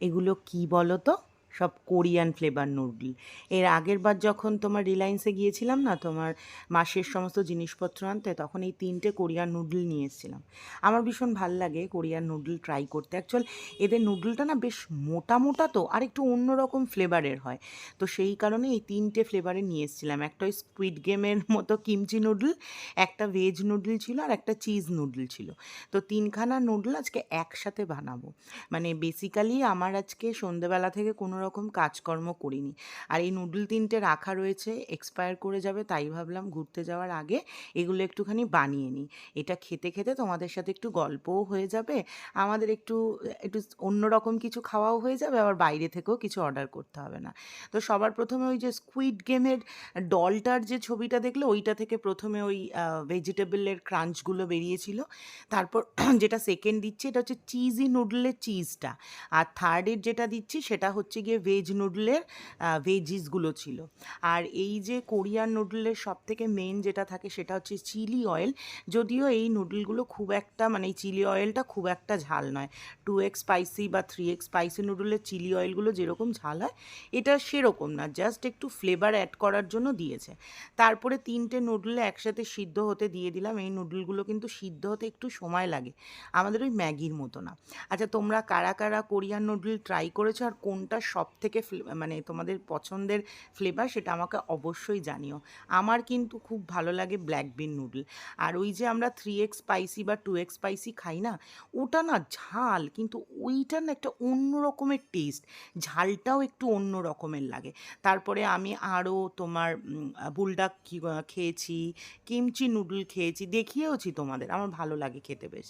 এগুলো কি বলো তো সব কোরিয়ান ফ্লেভার নুডল। এর আগের বার যখন তোমার রিলায়েন্সে গিয়েছিলাম না, তোমার মাসের সমস্ত জিনিসপত্র আনতে, তখন এই তিনটে কোরিয়ান নুডল নিয়ে এসেছিলাম। আমার ভীষণ ভালো লাগে কোরিয়ান নুডল ট্রাই করতে। অ্যাকচুয়াল এদের নুডলটা না বেশ মোটা মোটা তো, আর একটু অন্যরকম ফ্লেভারের হয়। তো সেই কারণে এই তিনটে ফ্লেভারে নিয়ে এসেছিলাম। একটা ওই স্কুইড গেমের মতো কিমচি নুডল, একটা ভেজ নুডল ছিল, আর একটা চিজ নুডল ছিল। তো তিনখানা নুডল আজকে একসাথে বানাবো। মানে বেসিক্যালি আমার আজকে সন্ধেবেলা থেকে কোনো রকম কাজকর্ম করিনি। আর এই নুডল তিনটে রাখা রয়েছে এক্সপায়ার করে যাবে তাই ভাবলাম ঘুরতে যাওয়ার আগে এগুলো একটুখানি বানিয়ে নিই। এটা খেতে খেতে তোমাদের সাথে একটু গল্পও হয়ে যাবে, আমাদের একটু একটু অন্যরকম কিছু খাওয়াও হয়ে যাবে, আবার বাইরে থেকেও কিছু অর্ডার করতে হবে না। তো সবার প্রথমে ওই যে স্কুইড গেমের ডলটার যে ছবিটা দেখলে, ওইটা থেকে প্রথমে ওই ভেজিটেবলের ক্রাঞ্চগুলো বেরিয়েছিল। তারপর যেটা সেকেন্ড দিচ্ছি, এটা হচ্ছে চিজি নুডলের চিজটা আর থার্ডের যেটা দিচ্ছি, সেটা হচ্ছে গিয়ে ভেজ নুডলের ভেজিসগুলো ছিল। আর এই যে কোরিয়ান নুডলের সব থেকে মেন যেটা থাকে সেটা হচ্ছে চিলি অয়েল যদিও এই নুডলগুলো খুব একটা মানে এই চিলি অয়েলটা খুব একটা ঝাল নয়। টু এক্স স্পাইসি বা থ্রি এক্স স্পাইসি নুডলের চিলি অয়েলগুলো যেরকম ঝাল হয়, এটা সেরকম না। জাস্ট একটু ফ্লেভার অ্যাড করার জন্য দিয়েছে। তারপরে তিনটে নুডলে একসাথে সিদ্ধ হতে দিয়ে দিলাম। এই নুডলগুলো কিন্তু সিদ্ধ হতে একটু সময় লাগে। আমাদের ওই ম্যাগির মতো না। আচ্ছা তোমরা কারা কারা কোরিয়ান নুডল ট্রাই করেছ আর কোনটা সব থেকে মানে তোমাদের পছন্দের ফ্লেভার সেটা আমাকে অবশ্যই জানিও। আমার কিন্তু খুব ভালো লাগে ব্ল্যাক বিন নুডল আর ওই যে আমরা থ্রি এক্স স্পাইসি বা টু এক্স স্পাইসি খাই না, ওটা না ঝাল, কিন্তু ওইটা না একটা অন্য রকমের টেস্ট ঝালটাও একটু অন্য রকমের লাগে। তারপরে আমি আরও তোমার বুলডাক খেয়েছি কিমচি নুডল খেয়েছি, দেখিয়েওছি তোমাদের, আমার ভালো লাগে খেতে বেশ।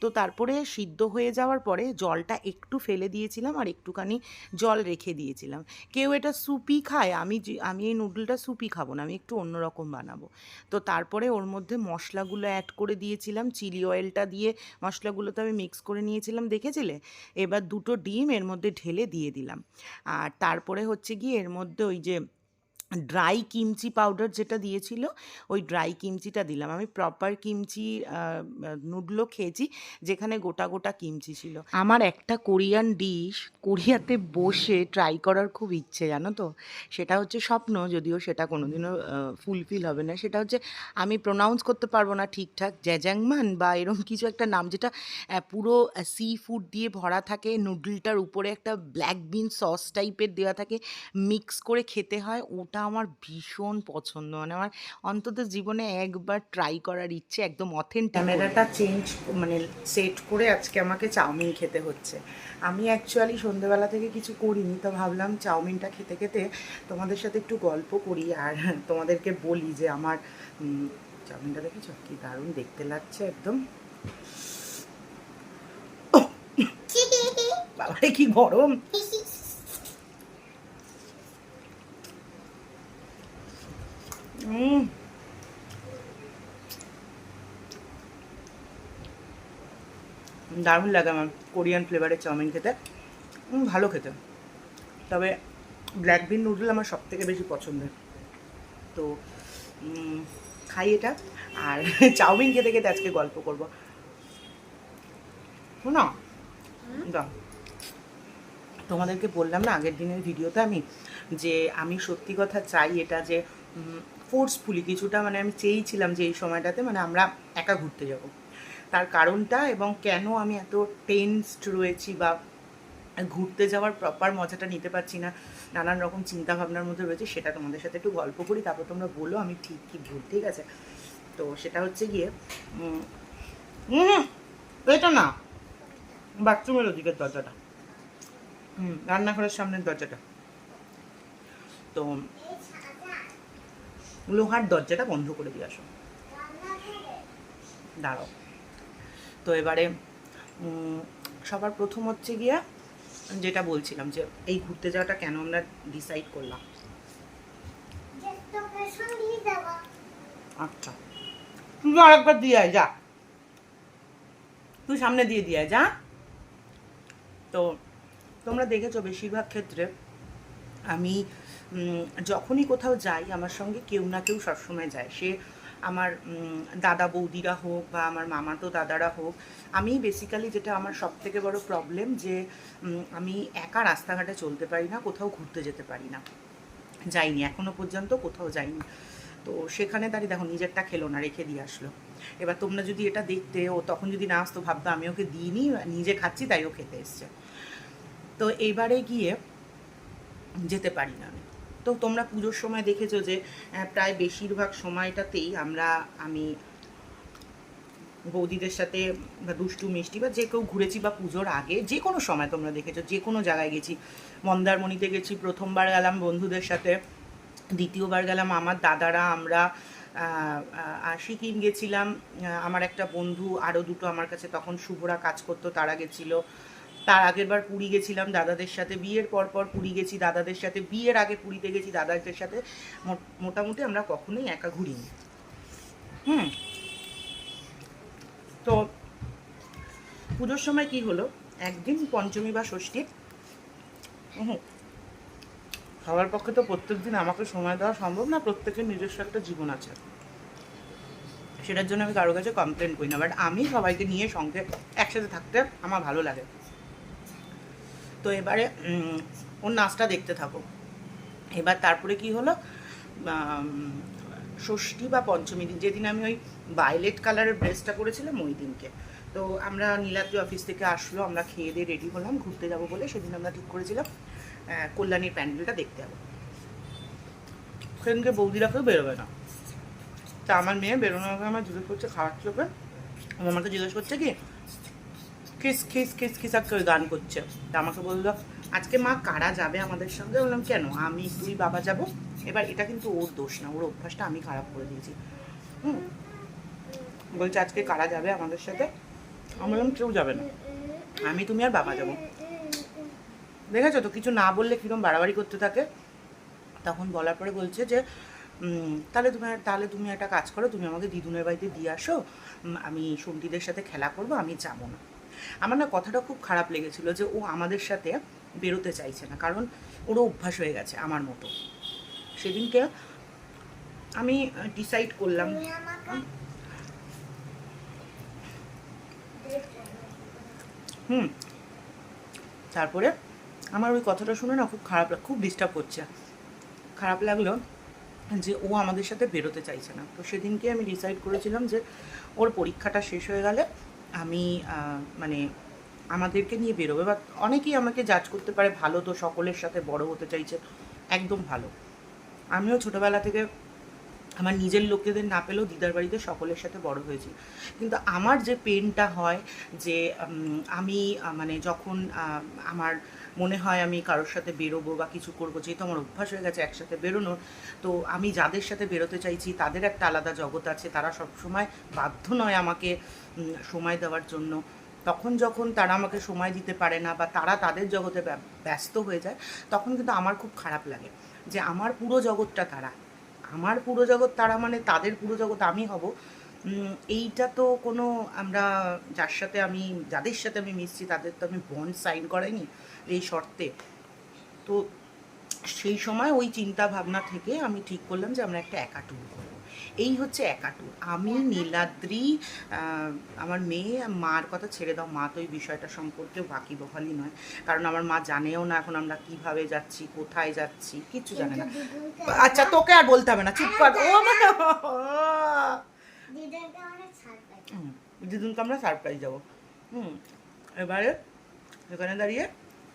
তো তারপরে সিদ্ধ হয়ে যাওয়ার পরে জলটা একটু ফেলে দিয়েছিলাম আর একটুখানি জল রেখে দিয়েছিলাম। কেউ এটা সুপি খায়, আমি আমি এই নুডলটা সুপি খাব না, আমি একটু অন্যরকম বানাবো। তো তারপরে ওর মধ্যে মশলাগুলো অ্যাড করে দিয়েছিলাম চিলি অয়েলটা দিয়ে মশলাগুলো তো আমি মিক্স করে নিয়েছিলাম, দেখেছিলে? এবার দুটো ডিম এর মধ্যে ঢেলে দিয়ে দিলাম। আর তারপরে হচ্ছে গিয়ে এর মধ্যে ওই যে ড্রাই কিমচি পাউডার যেটা দিয়েছিল, ওই ড্রাই কিমচিটা দিলাম। আমি প্রপার কিমচি নুডলও খেয়েছি, যেখানে গোটা গোটা কিমচি ছিল। আমার একটা কোরিয়ান ডিশ কোরিয়াতে বসে ট্রাই করার খুব ইচ্ছে, জানো তো? সেটা হচ্ছে স্বপ্ন, যদিও সেটা কোনোদিনও ফুলফিল হবে না। সেটা হচ্ছে আমি প্রোনাউন্স করতে পারব না ঠিকঠাক জ্যাজাংমান বা এরকম কিছু একটা নাম যেটা পুরো সি ফুড দিয়ে ভরা থাকে। নুডলটার উপরে একটা ব্ল্যাক বিন সস টাইপের দেওয়া থাকে। মিক্স করে খেতে হয়। ওটা আমার ভীষণ পছন্দ। মানে আমার অন্তত জীবনে একবার ট্রাই করার ইচ্ছে একদম অথেন্টিক ক্যামেরাটা চেঞ্জ মানে সেট করে আজকে আমাকে চাউমিন খেতে হচ্ছে। আমি অ্যাকচুয়ালি সন্ধেবেলা থেকে কিছু করিনি তো ভাবলাম চাউমিনটা খেতে খেতে তোমাদের সাথে একটু গল্প করি আর তোমাদেরকে বলি যে আমার উম, চাউমিনটা দেখেছ? কি দারুণ দেখতে লাগছে একদম। বাবারে কি গরম! দারুণ লাগে আমার কোরিয়ান ফ্লেভারের চাউমিন খেতে। ভালো খেতে। তবে ব্ল্যাক বিন নুডল আমার সব থেকে বেশি পছন্দের। তো খাই এটা। আর চাউমিন খেতে খেতে আজকে গল্প করব। শোনো? তোমাদেরকে বললাম না আগের দিনের ভিডিওতে আমি যে আমি সত্যি কথা চাই এটা যে ফোর্সফুলি কিছুটা মানে আমি চেয়েছিলাম যে এই সময়টাতে মানে আমরা একা ঘুরতে যাব। তার কারণটা এবং কেন আমি এত টেন্সড রয়েছি বা ঘুরতে যাওয়ার প্রপার মজাটা নিতে পারছি না, নানান রকম চিন্তা ভাবনার মধ্যে রয়েছে, সেটা তোমাদের সাথে একটু গল্প করি, তারপর তোমরা বলো আমি ঠিক কি ভুল, ঠিক আছে? তো সেটা হচ্ছে গিয়ে এটা না বাথরুমের ওদিকের দরজাটা। হুম রান্নাঘরের সামনের দরজাটা। তো লোহার দরজাটা বন্ধ করে দিয়ে আসো। দাঁড়াও। তো এবারে সবার প্রথম হচ্ছে গিয়া যেটা বলছিলাম যে, এই ঘুরতে যাওয়াটা কেন আমরা ডিসাইড করলাম? আচ্ছা। তুই আরেকবার দিয়ে আয়, যা। তুই সামনে দিয়ে দিয়ে যা। তো তোমরা দেখেছ বেশিরভাগ ক্ষেত্রে আমি যখনই কোথাও যাই, আমার সঙ্গে কেউ না কেউ সবসময় যায়। সে আমার দাদা বৌদিরা হোক বা আমার মামাতো দাদারা হোক, আমি বেসিক্যালি যেটা আমার সব থেকে বড় প্রবলেম যে আমি একা রাস্তাঘাটে চলতে পারি না, কোথাও ঘুরতে যেতে পারি না। যাইনি, এখনও পর্যন্ত কোথাও যাইনি। তো সেখানে দাঁড়িয়ে দেখো, নিজেরটা খেলো না, রেখে দিয়ে আসলো। এবার তোমরা যদি এটা দেখতে, ও তখন যদি না আসতো, ভাবতো আমি ওকে দিইনি, নিজে খাচ্ছি, তাই ও খেতে এসছে। তো এইবারে গিয়ে যেতে পারি না। তো তোমরা পুজোর সময় দেখেছ যে প্রায় বেশিরভাগ সময়টাতেই আমরা, আমি বৌদিদের সাথে বা দুষ্টু, মিষ্টি বা যে কেউ ঘুরেছি বা পুজোর আগে, যে কোনো সময় তোমরা দেখেছ, যে কোনো জায়গায় গেছি। মন্দারমণিতে গেছি, প্রথমবার গেলাম বন্ধুদের সাথে, দ্বিতীয়বার গেলাম আমার দাদারা, আমরা সিকিম গেছিলাম আমার একটা বন্ধু, আরও দুটো আমার কাছে, তখন শুভরা কাজ করতো, তারা গেছিল। তার আগের বার পুরী গেছিলাম দাদাদের সাথে, বিয়ের পর পর পুরী গেছি দাদাদের সাথে, বিয়ের আগে পুরীতে গেছি দাদাদের সাথে। মোটামুটি আমরা কখনোই একা ঘুরিনি। হুম। তো পুজোর সময় কি হলো? একদিন পঞ্চমী বা ষষ্ঠী। হুম সবার পক্ষে তো প্রত্যেক দিন আমাকে সময় দেওয়া সম্ভব না, প্রত্যেকের নিজস্ব একটা জীবন আছে। সেটার জন্য আমি কারও কাছে কমপ্লেন করি না বাট আমি সবাইকে নিয়ে সঙ্গে একসাথে থাকতে আমার ভালো লাগে। তো এবারে ওর নাচটা দেখতে থাকো। এবার তারপরে কি হলো? ষষ্ঠী বা পঞ্চমী দিন, যেদিন আমি ওই ভায়োলেট কালারের ড্রেসটা করেছিলাম ওই দিনকে। তো আমরা নীলাদ্রি অফিস থেকে আসলো, আমরা খেয়ে দিয়ে রেডি হলাম, ঘুরতে যাব বলে সেদিন আমরা ঠিক করেছিলাম কল্যাণীর প্যান্ডেলটা দেখতে যাব। সেদিনকে বৌদিরা কেউ বেরোবে না। তা আমার মেয়ে বেরোনোর আগে আমার জিজ্ঞেস করছে খাওয়ার চোখে ও আমাকে জিজ্ঞেস করছে কি খিস খিস খিস খিসাক করে গান করছে। আমাকে বলল, আজকে মা কারা যাবে আমাদের সঙ্গে? বললাম, কেন? আমি তুই বাবা যাব? এবার এটা কিন্তু ওর দোষ না, ওর অভ্যাসটা আমি খারাপ করে দিয়েছি। হুম? বলছে, আজকে কারা যাবে আমাদের সাথে? আমি বললাম, কেউ যাবে না। আমি, তুমি আর বাবা যাব। দেখেছ তো, কিছু না বললে কীরকম বাড়াবাড়ি করতে থাকে? তখন বলার পরে বলছে যে তাহলে তুমি তাহলে তুমি একটা কাজ করো, তুমি আমাকে দিদুনের বাড়িতে দিয়ে আসো। আমি সন্ধিদের সাথে খেলা করব, আমি যাব না। আমার না কথাটা খুব খারাপ লেগেছিল যে ও আমাদের সাথে বেরোতে চাইছে না কারণ ওরও অভ্যাস হয়ে গেছে আমার মতো। সেদিনকে আমি ডিসাইড করলাম। হুম। তারপরে আমার ওই কথাটা শুনে না খুব খারাপ খুব ডিস্টার্ব করছে। খারাপ লাগল যে ও আমাদের সাথে বেরোতে চাইছে না। তো সেদিনকে আমি ডিসাইড করেছিলাম যে ওর পরীক্ষাটা শেষ হয়ে গেলে আমি মানে আমাদেরকে নিয়ে বেরোবে বা অনেকেই আমাকে জাজ করতে পারে, ভালো তো সকলের সাথে বড় হতে চাইছে, একদম ভালো। আমিও ছোটোবেলা থেকে আমার নিজের লোকেদের না পেলেও দিদার বাড়িতে সকলের সাথে বড় হয়েছি। কিন্তু আমার যে পেনটা হয় যে আমি মানে যখন আমার মনে হয় আমি কারোর সাথে বেরোবো বা কিছু করব, যেহেতু আমার অভ্যাস হয়ে গেছে একসাথে বেরোনোর, তো আমি যাদের সাথে বেরোতে চাইছি তাদের একটা আলাদা জগৎ আছে, তারা সবসময় বাধ্য নয় আমাকে সময় দেওয়ার জন্য। তখন যখন তারা আমাকে সময় দিতে পারে না বা তারা তাদের জগতে ব্যস্ত হয়ে যায়, তখন কিন্তু আমার খুব খারাপ লাগে যে আমার পুরো জগৎটা তারা। আমার পুরো জগৎ তারা মানে তাদের পুরো জগৎ আমি হব। এইটা তো কোনো আমরা যার সাথে আমি যাদের সাথে আমি মিশছি তাদের তো আমি বন্ড সাইন করাইনি এই শর্তে। তো সেই সময় ওই চিন্তা ভাবনা থেকে আমি ঠিক করলাম যে আমরা একটা একা ট্যুর করব। এই হচ্ছে একা ট্যুর আমি নীলাদ্রি আমার মেয়ে মার কথা ছেড়ে দাও। মা তো এই বিষয়টা সম্পর্কে বাকি বহালি নয়। কারণ আমার মা জানেও না এখন আমরা কীভাবে যাচ্ছি কোথায় যাচ্ছি কিচ্ছু জানে না। আচ্ছা তোকে আর বলতে হবে না। চুপ কর। ও! দিদুনকে আমরা সারপ্রাইজ যাব। হুম, এবারে এখানে দাঁড়িয়ে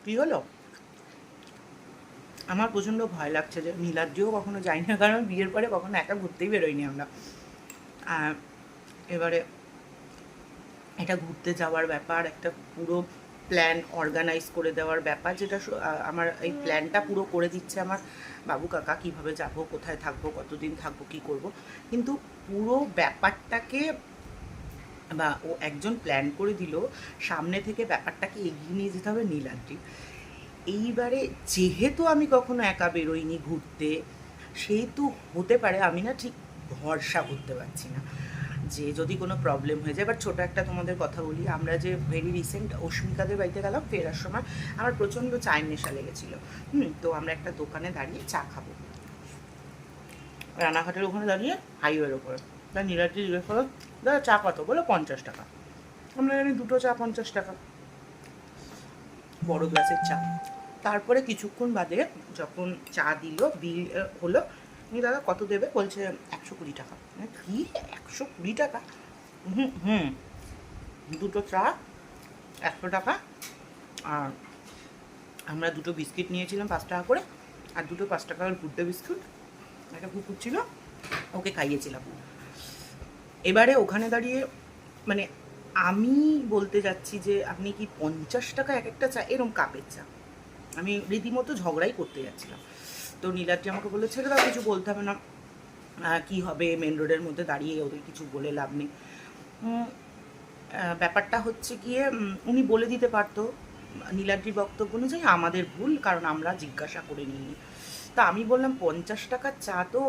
কি হলো? আমার প্রচণ্ড ভয় লাগছে যে নীলাদ্রিও কখনো যাই না কারণ বিয়ের পরে কখনো একা ঘুরতেই বেরোইনি আমরা। এবারে এটা ঘুরতে যাওয়ার ব্যাপার, একটা পুরো প্ল্যান অর্গানাইজ করে দেওয়ার ব্যাপার, যেটা আমার এই প্ল্যানটা পুরো করে দিচ্ছে আমার বাবু কাকা, কীভাবে যাব, কোথায় থাকব, কতদিন থাকব, কি করব। কিন্তু পুরো ব্যাপারটাকে বা ও একজন প্ল্যান করে দিল, সামনে থেকে ব্যাপারটাকে এগিয়ে নিয়ে যেতে হবে নীলাদ্রি এইবারে যেহেতু আমি কখনো একা বেরোইনি ঘুরতে, সেহেতু হতে পারে, আমি না ঠিক ভরসা করতে পারছি না। যে যদি কোনো প্রবলেম হয়ে যায় এবার ছোটো একটা তোমাদের কথা বলি, আমরা যে ভেরি রিসেন্ট অস্মিকাদের বাড়িতে গেলাম ফেরার সময়, আমার প্রচণ্ড চায়ের নেশা লেগেছিল। হুম, তো আমরা একটা দোকানে দাঁড়িয়ে চা খাব। রানাঘাটের ওখানে দাঁড়িয়ে হাইওয়ের ওপরে। তা নীলাদ্রি জিজ্ঞেস করল দাদা, চা কত? বলো পঞ্চাশ টাকা। আমরা জানি দুটো চা পঞ্চাশ টাকা। বড় গ্লাসের চা। তারপরে কিছুক্ষণ বাদে যখন চা দিল বিল হলো উনি দাদা কত দেবে? বলছে একশো কুড়ি টাকা। আমি, কি? একশো কুড়ি টাকা? হুম হুম। দুটো চা একশো টাকা। আর আমরা দুটো বিস্কিট নিয়েছিলাম পাঁচ টাকা করে। আর দুটো পাঁচ টাকার গুড্ডে বিস্কুট। একটা কুকুর ছিল ওকে খাইয়েছিলাম। এবারে ওখানে দাঁড়িয়ে মানে আমি বলতে যাচ্ছি যে আপনি কি পঞ্চাশ টাকা এক একটা চা? এরম কাপের চা। আমি রীতিমতো ঝগড়াই করতে যাচ্ছিলাম। তো নীলাদ্রি আমাকে বলল, ছেড়ে দাও, কিছু বলতে হবে না। কি হবে? মেন রোডের মধ্যে দাঁড়িয়ে ওদের কিছু বলে লাভ নেই। ব্যাপারটা হচ্ছে গিয়ে উনি বলে দিতে পারতো নীলাদ্রির বক্তব্য অনুযায়ী, আমাদের ভুল, কারণ আমরা জিজ্ঞাসা করে নিই তা আমি বললাম, পঞ্চাশ টাকার চা তো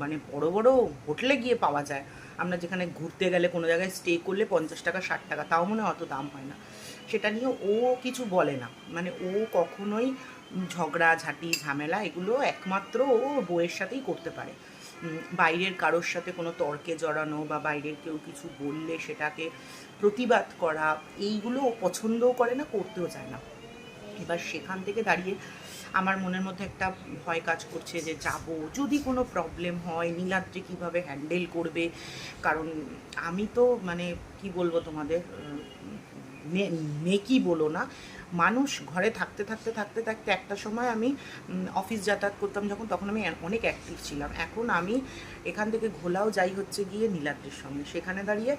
মানে বড় বড় হোটেলে গিয়ে পাওয়া যায়। আমরা যেখানে ঘুরতে গেলে কোনো জায়গায় স্টে করলে পঞ্চাশ টাকা, ষাট টাকা, তাও মনে হয় অত দাম হয় না। সেটা নিয়ে ও কিছু বলে না। মানে ও কখনোই ঝগড়া, ঝাঁটি, ঝামেলা এগুলো একমাত্র ও ওর বউয়ের সাথেই করতে পারে। বাইরের কারোর সাথে কোনো তর্কে জড়ানো বা বাইরের কেউ কিছু বললে সেটাকে প্রতিবাদ করা, এইগুলো পছন্দও করে না, করতেও চায় না। এবার সেখান থেকে দাঁড়িয়ে আমার মনের মধ্যে একটা ভয় কাজ করছে যে যাব, যদি কোনো প্রবলেম হয়, নীলাদ্রি কীভাবে হ্যান্ডেল করবে? কারণ আমি তো মানে কি বলব তোমাদের নে- নেকি বলো না মানুষ ঘরে থাকতে থাকতে থাকতে থাকতে একটা সময় আমি অফিস যাতায়াত করতাম যখন, তখন আমি অনেক অ্যাক্টিভ ছিলাম। এখন আমি এখান থেকে ঘোলাও যাই হচ্ছে গিয়ে নীলাদ্রির সঙ্গে। সেখানে দাঁড়িয়ে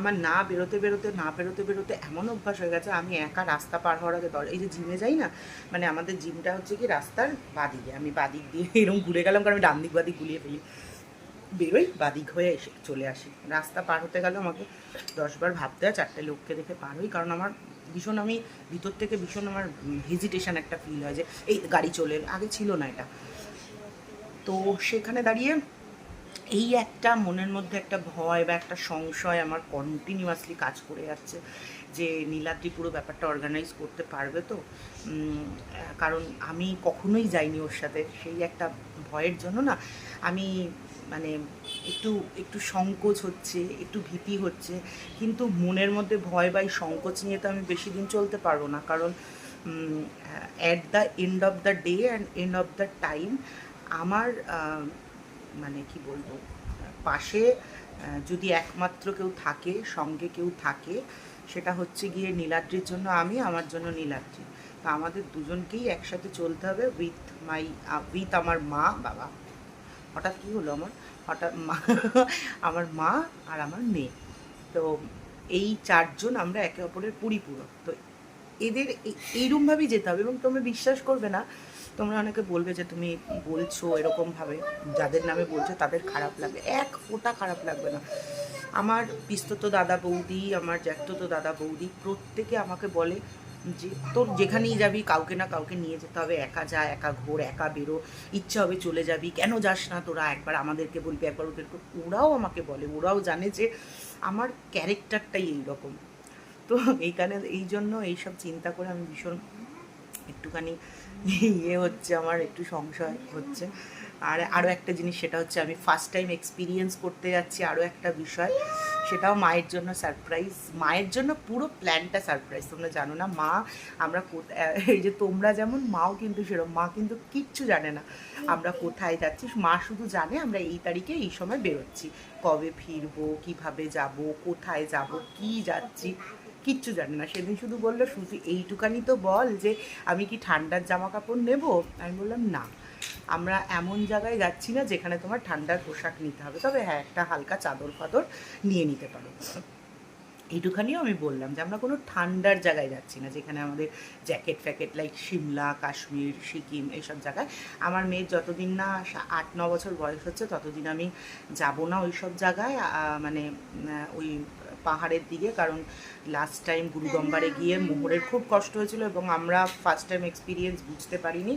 আমার না বেরোতে বেরোতে, না বেরোতে বেরোতে এমন অভ্যাস হয়ে গেছে, আমি একা রাস্তা পার হওয়ার আগে দর এই যে জিমে যাই না মানে আমাদের জিমটা হচ্ছে কি রাস্তার বাদিকে। আমি বাদিক দিয়ে এরকম ঘুরে গেলাম কারণ আমি ডান দিক, বাদিক গুলিয়ে ফেলি। বেরোই, বাদিক হয়ে এসে চলে আসি। রাস্তা পার হতে গেলে আমাকে দশবার ভাবতে হয়, চারটে লোককে দেখে পার হই, কারণ আমার ভীষণ আমি ভিতর থেকে ভীষণ আমার হেজিটেশন একটা ফিল হয় যে, এই গাড়ি চলে আগে ছিল না এটা। তো সেখানে দাঁড়িয়ে এই একটা মনের মধ্যে একটা ভয় বা একটা সংশয় আমার কন্টিনিউয়াসলি কাজ করে যাচ্ছে যে, নীলাদ্রি পুরো ব্যাপারটা অর্গানাইজ করতে পারবে তো? কারণ আমি কখনোই যাইনি ওর সাথে। সেই একটা ভয়ের জন্য না আমি মানে একটু একটু সংকোচ হচ্ছে, একটু ভীতি হচ্ছে। কিন্তু মনের মধ্যে ভয় বা সংকোচ নিয়ে তো আমি বেশি দিন চলতে পারব না। কারণ at the end of the day and end of the time আমার মানে কি বলব, পাশে যদি একমাত্র কেউ থাকে, সঙ্গে কেউ থাকে, সেটা হচ্ছে গিয়ে নীলাদ্রির জন্য আমি, আমার জন্য নীলাদ্রি। তো আমাদের দুজনকেই একসাথে চলতে হবে উইথ মাই উইথ আমার মা, বাবা। হঠাৎ কী হলো আমার? হঠাৎ মা, আমার মা আর আমার মেয়ে। তো এই চারজন আমরা একে অপরের পরিপূরক। তো এদের এইরকমভাবেই যেতে হবে এবং তোমরা বিশ্বাস করবে না। তোমরা অনেকে বলবে যে তুমি বলছো এরকমভাবে, যাদের নামে বলছো তাদের খারাপ লাগবে। এক ফোঁটা খারাপ লাগবে না। আমার পিস্তত দাদা বৌদি, আমার জ্যাঠতো দাদা বৌদি প্রত্যেকে আমাকে বলে যে তোর যেখানেই যাবি, কাউকে না কাউকে নিয়ে যেতে হবে। একা যা, একা ঘোর, একা বেরো। ইচ্ছা হবে চলে যাবি। কেন যাস না তোরা? একবার আমাদেরকে বলবি, একবার ওদেরকে। ওরাও আমাকে বলে, ওরাও জানে যে আমার ক্যারেক্টারটাই এইরকম। তো এইখানে এই জন্য এইসব চিন্তা করে আমি ভীষণ একটুখানি ইয়ে হচ্ছে, আমার একটু সংশয় হচ্ছে। আর আরও একটা জিনিস, সেটা হচ্ছে আমি ফার্স্ট টাইম এক্সপিরিয়েন্স করতে যাচ্ছি আরও একটা বিষয়। সেটাও মায়ের জন্য সারপ্রাইজ মায়ের জন্য পুরো প্ল্যানটা সারপ্রাইজ তোমরা জানো না? মা, আমরা এই যে তোমরা যেমন, মাও কিন্তু সেরকম মা কিন্তু কিচ্ছু জানে না আমরা কোথায় যাচ্ছি। মা শুধু জানে আমরা এই তারিখে এই সময় বেরোচ্ছি। কবে ফিরবো, কীভাবে যাব, কোথায় যাব, কি যাচ্ছি, কিচ্ছু জানে না। সেদিন শুধু বলল শুধু এইটুকানি তো বল যে আমি কি ঠান্ডার জামা কাপড় নেব? আমি বললাম, না। আমরা এমন জায়গায় যাচ্ছি না যেখানে তোমার ঠান্ডার পোশাক নিতে হবে। তবে হ্যাঁ একটা হালকা চাদর ফাদর নিয়ে নিতে পারো। এইটুখানিও আমি বললাম যে আমরা কোনো ঠান্ডার জায়গায় যাচ্ছি না, যেখানে আমাদের জ্যাকেট ফ্যাকেট লাইক সিমলা, কাশ্মীর, সিকিম এইসব জায়গায়। আমার মেয়ের যতদিন না আট, ন বছর বয়স হচ্ছে, ততদিন আমি যাব না ওই সব জায়গায় মানে ওই পাহাড়ের দিকে। কারণ লাস্ট টাইম গুরুগম্বারে গিয়ে মোহরের খুব কষ্ট হয়েছিল এবং আমরা ফার্স্ট টাইম এক্সপিরিয়েন্স বুঝতে পারিনি।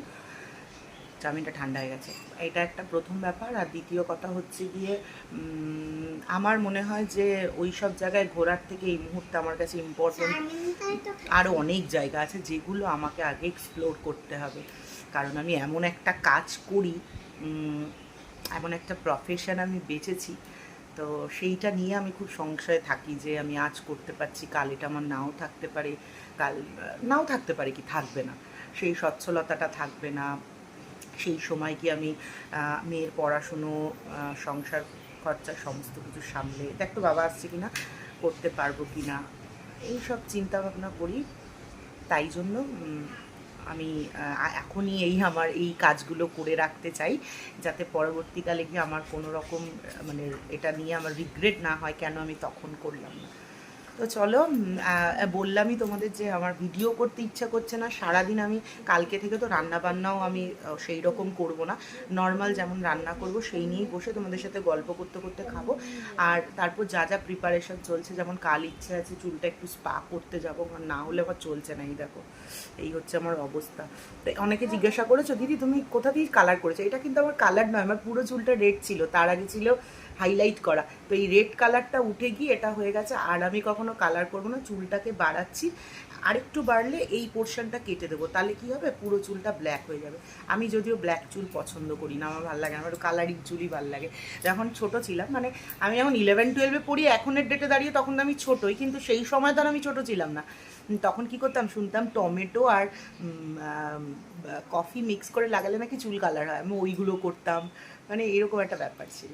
চাউমিনটা ঠান্ডা হয়ে গেছে। এটা একটা প্রথম ব্যাপার। আর দ্বিতীয় কথা হচ্ছে গিয়ে আমার মনে হয় যে ওই সব জায়গায় ঘোরার থেকে এই মুহূর্তে আমার কাছে ইম্পর্টেন্ট আরও অনেক জায়গা আছে যেগুলো আমাকে আগে এক্সপ্লোর করতে হবে। কারণ আমি এমন একটা কাজ করি এমন একটা প্রফেশন আমি বেঁচেছি তো সেইটা নিয়ে আমি খুব সংশয়ে থাকি যে আমি আজ করতে পারছি, কাল এটা আমার নাও থাকতে পারে, কাল, নাও থাকতে পারে কি থাকবে না। সেই সচ্ছলতাটা থাকবে না। সেই সময় কি আমি মেয়ের পড়াশুনো সংসার খরচা সমস্ত কিছু সামলে দেখ তো বাবা আসছে কিনা, করতে পারব কি না এইসব চিন্তা ভাবনা করি। তাই জন্য আমি এখনই এই আমার, এই কাজগুলো করে রাখতে চাই, যাতে পরবর্তীকালে গিয়ে আমার কোনো রকম মানে এটা নিয়ে আমার রিগ্রেট না হয়, কেন আমি তখন করলাম না। তো চলো বললামই তোমাদের যে আমার ভিডিও করতে ইচ্ছা করছে না, সারাদিন আমি কালকে থেকে তো রান্না বান্নাও আমি সেই রকম করব না। নর্মাল যেমন রান্না করব, সেই নিয়েই বসে তোমাদের সাথে গল্প করতে করতে খাব। আর তারপর যা যা প্রিপারেশন চলছে, যেমন কাল ইচ্ছে আছে চুলটা একটু স্পা করতে যাব না হলে আবার চলছে না, এই দেখো। এই হচ্ছে আমার অবস্থা। অনেকে জিজ্ঞাসা করেছ, দিদি, তুমি কোথা দিয়ে কালার করেছ? এটা কিন্তু আমার কালার নয়, আমার পুরো চুলটা রেড ছিল। তার আগে ছিল হাইলাইট করা। তো এই রেড কালারটা উঠে গিয়ে এটা হয়ে গেছে। আর আমি কখনো কালার করব না, চুলটাকে বাড়াচ্ছি। আরেকটু বাড়লে এই পোর্শনটা কেটে দেবো। তাহলে কি হবে? পুরো চুলটা ব্ল্যাক হয়ে যাবে। আমি যদিও ব্ল্যাক চুল পছন্দ করি না, আমার ভালো লাগে আমার কালারিং চুলই ভালো লাগে। যখন ছোট ছিলাম মানে আমি যখন ইলেভেন টুয়েলভে পড়ি, এখনের ডেটে দাঁড়িয়ে তখন তো আমি ছোটই, কিন্তু সেই সময় তো আমি ছোট ছিলাম না। তখন কি করতাম? শুনতাম টমেটো আর কফি মিক্স করে লাগালে নাকি চুল কালার হয়। আমি ওইগুলো করতাম। মানে এরকম একটা ব্যাপার ছিল।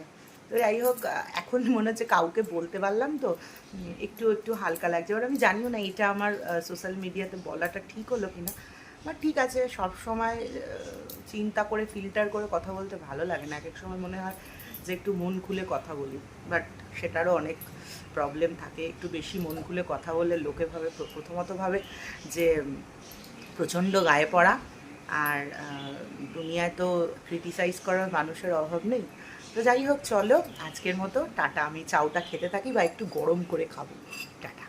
তো যাই হোক, এখন মনে হচ্ছে কাউকে বলতে পারলাম তো একটু একটু হালকা লাগছে। এবার আমি জানিও না এটা আমার সোশ্যাল মিডিয়াতে বলাটা ঠিক হলো কিনা। বাট ঠিক আছে, সব সময় চিন্তা করে ফিল্টার করে কথা বলতে ভালো লাগে না। এক এক সময় মনে হয় যে একটু মন খুলে কথা বলি। বাট সেটারও অনেক প্রবলেম থাকে। একটু বেশি মন খুলে কথা বললে লোকে ভাবে, প্র- প্রথমত ভাবে যে প্রচণ্ড গায়ে পড়া। আর দুনিয়ায় তো ক্রিটিসাইজ করার মানুষের অভাব নেই। তো যাই হোক, চলো, আজকের মতো টাটা। আমি চাউটা খেতে থাকি বা একটু গরম করে খাব। টাটা।